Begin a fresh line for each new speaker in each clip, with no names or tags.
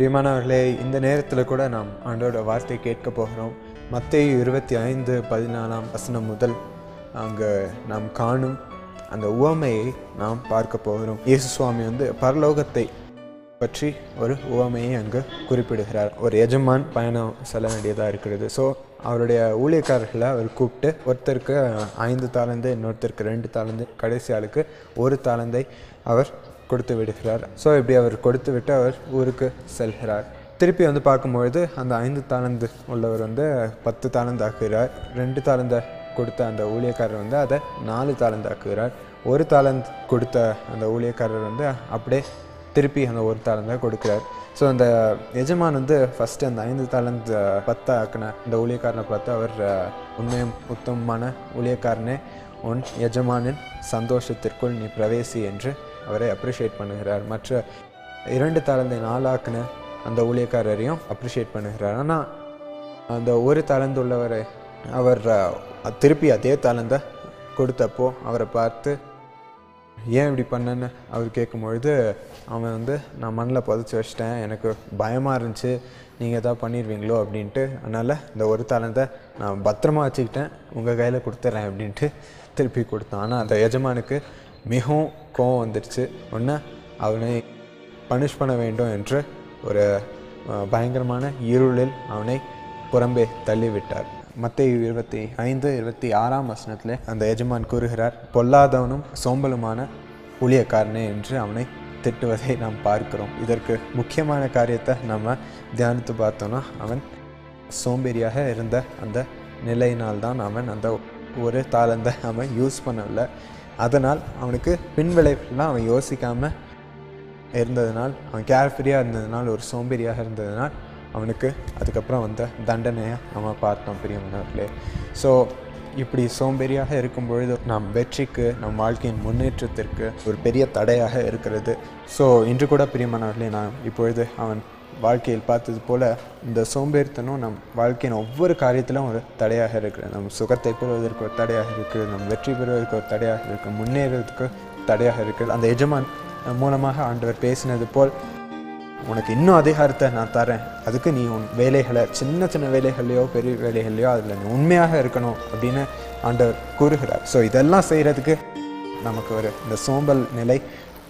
பிரியமானவர்களே இந்த நேரத்தில் கூட நாம் ஆண்டோட வார்த்தை கேட்க போகிறோம். மற்ற இருபத்தி ஐந்து பதினாலாம் வசனம் முதல் அங்கே நாம் காணும் அந்த உவமையை நாம் பார்க்க போகிறோம். இயேசு சுவாமி வந்து பரலோகத்தை பற்றி ஒரு உவமையை அங்கு குறிப்பிடுகிறார். ஒரு எஜமான் பயணம் செல்ல வேண்டியதாக இருக்கிறது. ஸோ அவருடைய ஊழியக்காரர்களை அவர் கூப்பிட்டு ஒருத்தருக்கு ஐந்து தாளந்து இன்னொருத்தருக்கு ரெண்டு தாளந்து கடைசி ஆளுக்கு ஒரு தாளந்தை அவர் கொடுத்து விடுகிறார். ஸோ இப்படி அவர் கொடுத்து விட்டு அவர் ஊருக்கு செல்கிறார். திருப்பி வந்து பார்க்கும்பொழுது அந்த ஐந்து தாளந்து உள்ளவர் வந்து பத்து தாளந்து ஆக்குகிறார் ரெண்டு தாளந்த கொடுத்த அந்த ஊழியக்காரர் வந்து அதை நாலு தாளந்து ஆக்குகிறார் ஒரு தாளந்து கொடுத்த அந்த ஊழியக்காரர் வந்து அப்படியே திருப்பி அந்த ஒரு தாளந்தை கொடுக்குறார். ஸோ அந்த எஜமான் வந்து ஃபஸ்ட்டு அந்த ஐந்து தாளந்து பத்தாக்குன அந்த ஊழியக்காரனை பார்த்து அவர் உண்மையும் உத்தமமான ஊழியக்காரனே உன் எஜமானின் சந்தோஷத்திற்குள் நீ பிரவேசி என்று அவரை அப்ரிஷியேட் பண்ணுகிறார். மற்ற இரண்டு தாளந்தை நாளாக்குன அந்த ஊழியக்காரரையும் அப்ரிஷியேட் பண்ணுகிறார். ஆனால் அந்த ஒரு தாளந்து உள்ளவரை அவர் திருப்பி அதே தாளந்தை கொடுத்தப்போ அவரை பார்த்து ஏன் இப்படி பண்ணேன்னு அவர் கேட்கும்பொழுது அவன் வந்து நான் மண்ணில் புதைச்சி வச்சிட்டேன். எனக்கு பயமாக இருந்துச்சு. நீங்கள் எதாவது பண்ணிடுவீங்களோ அப்படின்ட்டு அதனால் இந்த ஒரு தாளந்தை நான் பத்திரமா வச்சுக்கிட்டேன். உங்கள் கையில் கொடுத்துட்றேன் அப்படின்ட்டு திருப்பி கொடுத்தான். ஆனால் அந்த எஜமானுக்கு மிகவும் கோவம் வந்துடுச்சு ஒன்று அவனை பனிஷ் பண்ண வேண்டும் என்று ஒரு பயங்கரமான இருளில் அவனை புறம்பே தள்ளிவிட்டார். மத்திய இருபத்தி ஐந்து இருபத்தி ஆறாம் வசனத்தில் அந்த எஜமான் கூறுகிறார் பொல்லாதவனும் சோம்பலுமான ஊழியக்காரனே என்று அவனை திட்டுவதை நாம் பார்க்கிறோம். இதற்கு முக்கியமான காரியத்தை நம்ம தியானித்து பார்த்தோன்னா அவன் சோம்பேறியாக இருந்த அந்த நிலையினால்தான் அவன் அந்த ஒரு தாளந்தை அவன் யூஸ் பண்ணவில்லை. அதனால் அவனுக்கு பின்விளைவுலாம் அவன் யோசிக்காமல் இருந்ததுனால் அவன் கேர்ஃப்ரீயாக இருந்ததுனால் ஒரு சோம்பேறியாக இருந்ததுனால் அவனுக்கு அதுக்கப்புறம் வந்த தண்டனையை நம்ம பார்த்தோம் பிரியமானவர்களே ஸோ இப்படி சோம்பேறியாக இருக்கும் பொழுது நம் வெற்றிக்கு நம் வாழ்க்கையின் முன்னேற்றத்திற்கு ஒரு பெரிய தடையாக இருக்கிறது. ஸோ இன்று கூட பிரியமானவர்களே நான் இப்பொழுது அவன் வாழ்க்கையில் பார்த்தது போல் இந்த சோம்பேறித்தனம் நம் வாழ்க்கையின் ஒவ்வொரு காரியத்திலும் ஒரு தடையாக இருக்கிறது. நம் சுகத்தை பெறுவதற்கு ஒரு தடையாக இருக்குது நம் வெற்றி பெறுவதற்கு ஒரு தடையாக இருக்குது முன்னேறதுக்கு தடையாக இருக்குது அந்த எஜமான் மூலமாக ஆண்டவர் பேசினது போல் உனக்கு இன்னும் அதிகாரத்தை நான் தரேன் அதுக்கு நீ உன் வேலைகளை சின்ன சின்ன வேலைகள்லையோ பெரிய வேலைகள்லையோ அதில் நீ உண்மையாக இருக்கணும் அப்படின்னு ஆண்டவர் கூறுகிறார். ஸோ இதெல்லாம் செய்கிறதுக்கு நமக்கு ஒரு இந்த சோம்பல் நிலை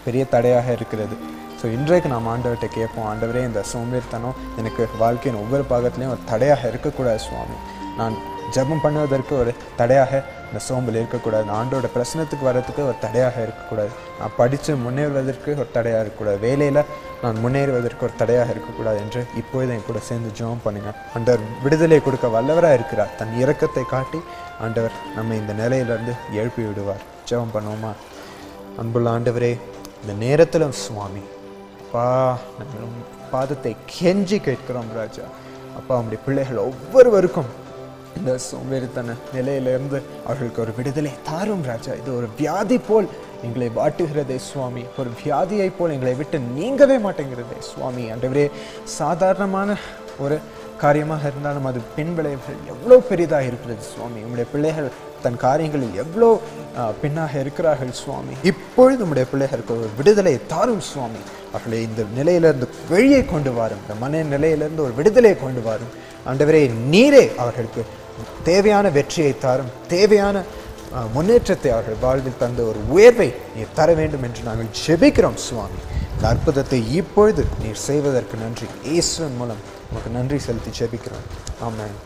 பெரிய தடையாக இருக்கிறது. ஸோ இன்றைக்கு நாம் ஆண்டவர்கிட்ட கேட்போம் ஆண்டவரே இந்த சோம்பேறித்தனம் எனக்கு வாழ்க்கையின் ஒவ்வொரு பாகத்துலேயும் ஒரு தடையாக இருக்கக்கூடாது சுவாமி. நான் ஜெபம் பண்ணுவதற்கு ஒரு தடையாக இந்த சோம்பல் இருக்கக்கூடாது. ஆண்டோட பிரச்சனத்துக்கு வர்றதுக்கு ஒரு தடையாக இருக்கக்கூடாது. நான் படித்து முன்னேறுவதற்கு ஒரு தடையாக இருக்கக்கூடாது. வேலையில் நான் முன்னேறுவதற்கு ஒரு தடையாக இருக்கக்கூடாது என்று இப்பொழுது என் கூட சேர்ந்து ஜெபம் பண்ணுங்கள் ஆண்டவர் விடுதலை கொடுக்க வல்லவராக இருக்கிறார். தன் இரக்கத்தை காட்டி ஆண்டவர் நம்ம இந்த நிலையிலிருந்து எழுப்பி விடுவார். ஜெபம் பண்ணுவோமா? அன்புள்ள ஆண்டவரே இந்த நேரத்தில் சுவாமி அப்பா நாங்கள் பாதத்தை கெஞ்சி கேட்கிறோம் ராஜா. அப்பா உங்களுடைய பிள்ளைகள் ஒவ்வொருவருக்கும் இந்த சோம்பேறித்தன நிலையிலிருந்து அவர்களுக்கு ஒரு விடுதலை தாரும் ராஜா. இது ஒரு வியாதி போல் எங்களை வாட்டுகிறதே சுவாமி. ஒரு வியாதியை போல் எங்களை விட்டு நீங்கவே மாட்டேங்கிறதே சுவாமி. அண்டவரே சாதாரணமான ஒரு காரியமாக இருந்தாலும் அது பின் விளைவுகள் எவ்வளோ பெரிதாக இருக்கிறது சுவாமி. உங்களுடைய பிள்ளைகள் தன் காரியங்களில் எவ்வளோ பின்னாக இருக்கிறார்கள் சுவாமி. இப்பொழுது நம்முடைய பிள்ளைகளுக்கு ஒரு விடுதலை தாரும் சுவாமி. அவர்களை இந்த நிலையிலிருந்து வெளியே கொண்டு வாரும். இந்த மன நிலையிலிருந்து ஒரு விடுதலையை கொண்டு வாரும். ஆண்டவரே நீரே அவர்களுக்கு தேவையான வெற்றியை தாரும் தேவையான முன்னேற்றத்தை அவர்கள் வாழ்வில் தந்த ஒரு உயர்வை நீர் தர வேண்டும் என்று நாங்கள் ஜெபிக்கிறோம் சுவாமி. இந்த அற்புதத்தை இப்பொழுது நீர் செய்வதற்கு நன்றி. இயேசுவின் மூலம் உமக்கு நன்றி செலுத்தி ஜெபிக்கிறோம். ஆமாம்